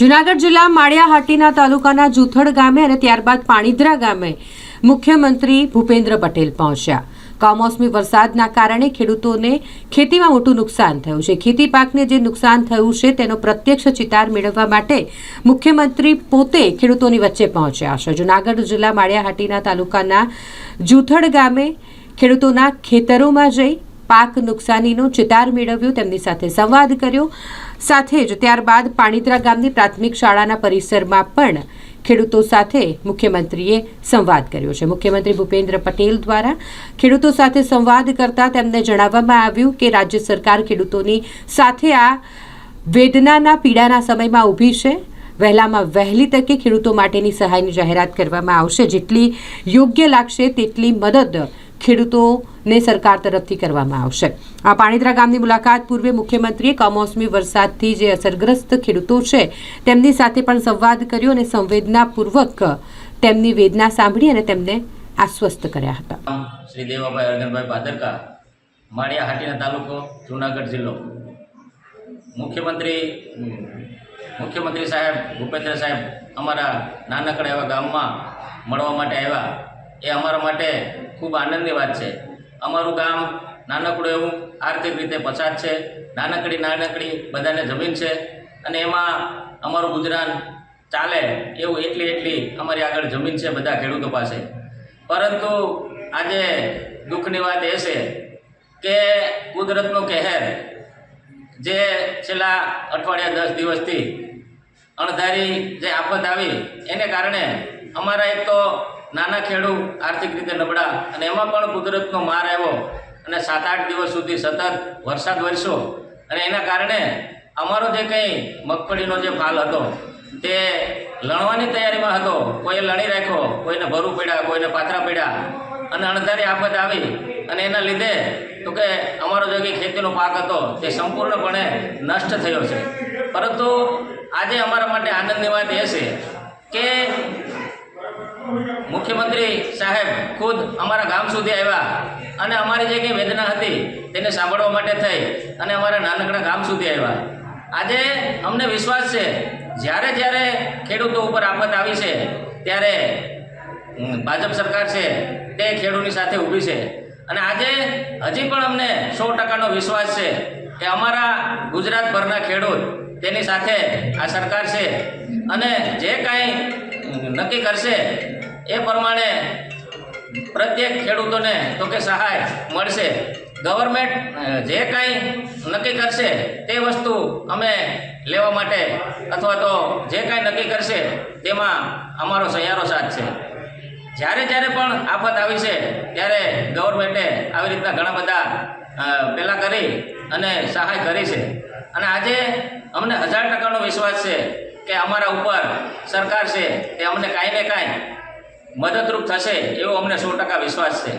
જુનાગઢ જિલ્લા માળિયાહાટીના તાલુકાના જૂથડ ગામે અને ત્યારબાદ પાણીદ્રા ગામે મુખ્યમંત્રી ભૂપેન્દ્ર પટેલ પહોંચ્યા. કમોસમી વરસાદના કારણે ખેડૂતોને ખેતીમાં મોટું નુકસાન થયું છે. ખેતી પાકને જે નુકસાન થયું છે તેનો પ્રત્યક્ષ ચિતાર મેળવવા માટે મુખ્યમંત્રી પોતે ખેડૂતોની વચ્ચે પહોંચ્યા છે. જુનાગઢ જિલ્લા માળિયાહાટીના તાલુકાના જુથડ ગામે ખેડૂતોના ખેતરોમાં જઈ પાક નુકસાનીનો ચિતાર મેળવ્યો, તેમની સાથે સંવાદ કર્યો. સાથે જ ત્યારબાદ પાણીત્રા ગામની પ્રાથમિક શાળાના પરિસરમાં પણ ખેડૂતો સાથે મુખ્યમંત્રીએ સંવાદ કર્યો છે. મુખ્યમંત્રી ભૂપેન્દ્ર પટેલ દ્વારા ખેડૂતો સાથે સંવાદ કરતા તેમને જણાવવામાં આવ્યું કે રાજ્ય સરકાર ખેડૂતોની સાથે આ વેદનાના પીડાના સમયમાં ઊભી છે. વહેલામાં વહેલી તકે ખેડૂતો માટેની સહાયની જાહેરાત કરવામાં આવશે. જેટલી યોગ્ય લાગશે, તેટલી મદદ ખેડૂતોને સરકાર તરફથી કરવામાં આવશે. આ પાણીદ્રા ગામની મુલાકાત પૂર્વે મુખ્યમંત્રીએ કમોસમી વરસાદથી જે અસરગ્રસ્ત ખેડૂતો છે, તેમની સાથે પણ સંવાદ કર્યો અને સંવેદનાપૂર્વક તેમની વેદના સાંભળી અને તેમને આશ્વસ્ત કર્યા હતા. શ્રી દેવાભાઈ અરગનભાઈ ભાદરકા માળિયા હાટીના તાલુકો, જુનાગઢ જિલ્લો. મુખ્યમંત્રી મુખ્યમંત્રી સાહેબ ભૂપેન્દ્ર સાહેબ અમારા નાનકડા એવા ગામમાં મળવા માટે આવ્યા. એ અમારા માટે ખૂબ આનંદની વાત છે. અમારું ગામ નાનકડું એવું આર્થિક રીતે પછાત છે. નાનકડી નાનકડી બધાને જમીન છે અને એમાં અમારું ગુજરાન ચાલે એવું એટલી એટલી અમારી આગળ જમીન છે બધા ખેડૂતો પાસે. પરંતુ આજે દુઃખની વાત એ છે કે કુદરતનો કહેર જે છેલ્લા અઠવાડિયા દસ દિવસથી અણધારી જે આફત આવી, એને કારણે અમારા એક તો નાના ખેડૂત આર્થિક રીતે નબળા અને એમાં પણ કુદરતનો માર આવ્યો અને સાત આઠ દિવસ સુધી સતત વરસાદ વરસ્યો. અને એના કારણે અમારો જે કંઈ મગફળીનો જે ફાલ હતો, તે લણવાની તૈયારીમાં હતો. કોઈએ લણી રાખ્યો, કોઈને ભરું પડ્યા, કોઈને પાથરા પડ્યા અને અણધારી આફત આવી. અને એના લીધે તો કે અમારો જે કંઈ ખેતીનો પાક હતો, તે સંપૂર્ણપણે નષ્ટ થયો છે. પરંતુ આજે અમારા માટે આનંદની વાત એ છે કે મુખ્યમંત્રી સાહેબ ખુદ અમારા ગામ સુધી આવ્યા અને અમારી જે કંઈ વેદના હતી તેને સાંભળવા માટે થઈ અને અમારા નાનકડા ગામ સુધી આવ્યા. આજે અમને વિશ્વાસ છે, જ્યારે જ્યારે ખેડૂતો ઉપર આફત આવી છે, ત્યારે ભાજપ સરકાર છે તે ખેડૂતની સાથે ઊભી છે. અને આજે હજી પણ અમને સો ટકાનો વિશ્વાસ છે કે અમારા ગુજરાતભરના ખેડૂત તેની સાથે આ સરકાર છે અને જે કાંઈ નક્કી કરશે એ પ્રમાણે પ્રત્યેક ખેડૂતોને તો કે સહાય મળશે. ગવર્મેન્ટ જે કાંઈ નક્કી કરશે તે વસ્તુ અમે લેવા માટે અથવા તો જે કાંઈ નક્કી કરશે તેમાં અમારો સહિયારો સાથ છે. જ્યારે જ્યારે પણ આફત આવી છે, ત્યારે ગવર્મેન્ટે આવી રીતના ઘણા બધા પહેલાં કરી અને સહાય કરી છે. અને આજે અમને હજાર ટકાનો વિશ્વાસ છે કે અમારા ઉપર સરકાર છે તે અમને કાંઈ ને કાંઈ મદદરૂપ થશે એવો અમને સો ટકા વિશ્વાસ છે.